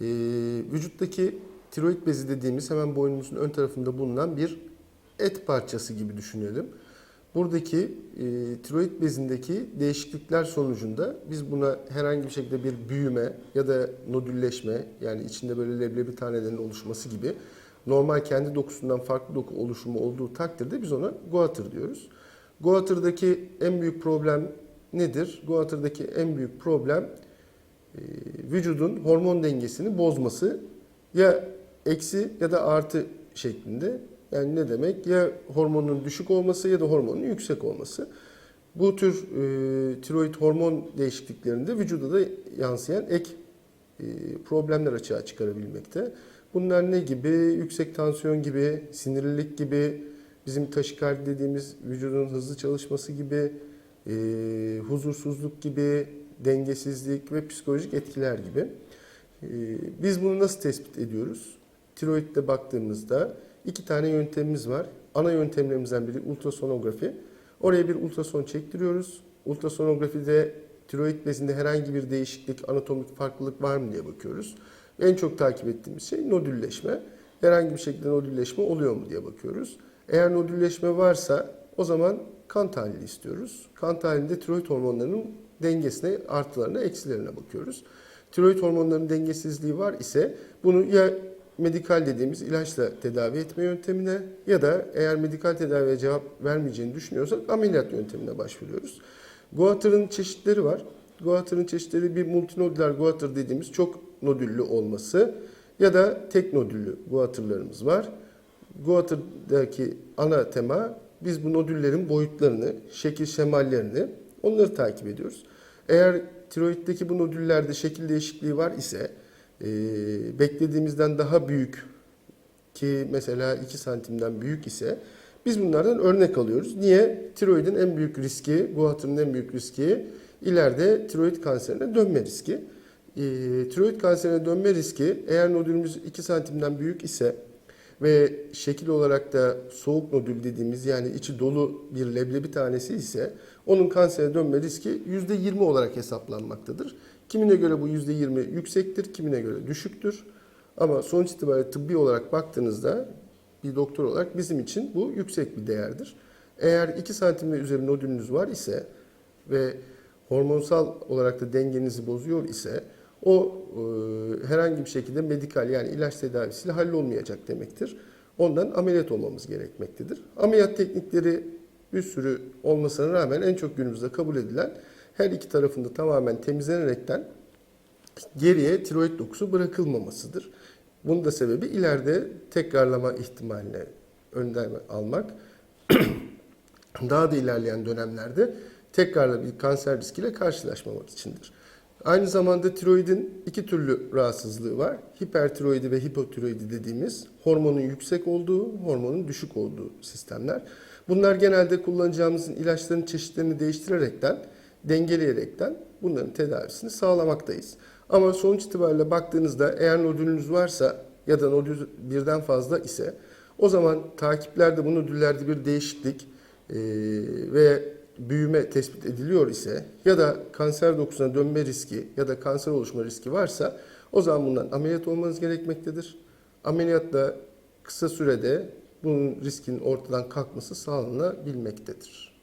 Ee, vücuttaki tiroid bezi dediğimiz hemen boynumuzun ön tarafında bulunan bir et parçası gibi düşünelim. Buradaki e, tiroid bezindeki değişiklikler sonucunda biz buna herhangi bir şekilde bir büyüme ya da nodülleşme yani içinde böyle leblebi tanelerin oluşması gibi normal kendi dokusundan farklı doku oluşumu olduğu takdirde biz ona goiter diyoruz. Goiter'daki en büyük problem nedir? Goiter'daki en büyük problem e, vücudun hormon dengesini bozması ya eksi ya da artı şeklinde. Yani ne demek? Ya hormonun düşük olması ya da hormonun yüksek olması. Bu tür e, tiroid hormon değişikliklerinde vücuda da yansıyan ek e, problemler açığa çıkarabilmekte. Bunlar ne gibi? Yüksek tansiyon gibi, sinirlilik gibi, bizim taşikardi dediğimiz vücudun hızlı çalışması gibi, e, huzursuzluk gibi, dengesizlik ve psikolojik etkiler gibi. E, biz bunu nasıl tespit ediyoruz? Tiroidde baktığımızda iki tane yöntemimiz var. Ana yöntemlerimizden biri ultrasonografi. Oraya bir ultrason çektiriyoruz. Ultrasonografide tiroid bezinde herhangi bir değişiklik, anatomik farklılık var mı diye bakıyoruz. En çok takip ettiğimiz şey nodülleşme. Herhangi bir şekilde nodülleşme oluyor mu diye bakıyoruz. Eğer nodülleşme varsa o zaman kan tahlili istiyoruz. Kan tahlilinde tiroid hormonlarının dengesine, artılarına, eksilerine bakıyoruz. Tiroid hormonlarının dengesizliği var ise bunu ya medikal dediğimiz ilaçla tedavi etme yöntemine ya da eğer medikal tedaviye cevap vermeyeceğini düşünüyorsak ameliyat yöntemine başvuruyoruz. Goiter'ın çeşitleri var. Goiter'ın çeşitleri bir multinodüler goiter dediğimiz çok nodüllü olması ya da tek nodüllü goiter'larımız var. Goiter'daki ana tema biz bu nodüllerin boyutlarını, şekil şemallerini onları takip ediyoruz. Eğer tiroiddeki bu nodüllerde şekil değişikliği var ise e, beklediğimizden daha büyük ki mesela 2 santimden büyük ise biz bunlardan örnek alıyoruz. Niye? Tiroidin en büyük riski, goiter'ın en büyük riski ileride tiroid kanserine dönme riski. E, tiroid kanserine dönme riski eğer nodülümüz 2 santimden büyük ise ve şekil olarak da soğuk nodül dediğimiz yani içi dolu bir leblebi tanesi ise onun kansere dönme riski %20 olarak hesaplanmaktadır. Kimine göre bu %20 yüksektir, kimine göre düşüktür. Ama sonuç itibariyle tıbbi olarak baktığınızda bir doktor olarak bizim için bu yüksek bir değerdir. Eğer 2 santim ve üzeri nodülünüz var ise ve hormonsal olarak da dengenizi bozuyor ise o e, herhangi bir şekilde medikal yani ilaç tedavisiyle hallolmayacak demektir. Ondan ameliyat olmamız gerekmektedir. Ameliyat teknikleri bir sürü olmasına rağmen en çok günümüzde kabul edilen her iki tarafında tamamen temizlenerekten geriye tiroid dokusu bırakılmamasıdır. Bunun da sebebi ileride tekrarlama ihtimaline önden almak. Daha da ilerleyen dönemlerde tekrarla bir kanser riskiyle karşılaşmamak içindir. Aynı zamanda tiroidin iki türlü rahatsızlığı var. Hipertiroidi ve hipotiroidi dediğimiz hormonun yüksek olduğu, hormonun düşük olduğu sistemler. Bunlar genelde kullanacağımızın ilaçların çeşitlerini değiştirerekten, dengeleyerekten bunların tedavisini sağlamaktayız. Ama sonuç itibariyle baktığınızda eğer nodülünüz varsa ya da nodül birden fazla ise o zaman takiplerde bu nodüllerde bir değişiklik e, ve büyüme tespit ediliyor ise ya da kanser dokusuna dönme riski ya da kanser oluşma riski varsa o zaman bundan ameliyat olmanız gerekmektedir. Ameliyatla kısa sürede bunun riskin ortadan kalkması sağlanabilmektedir.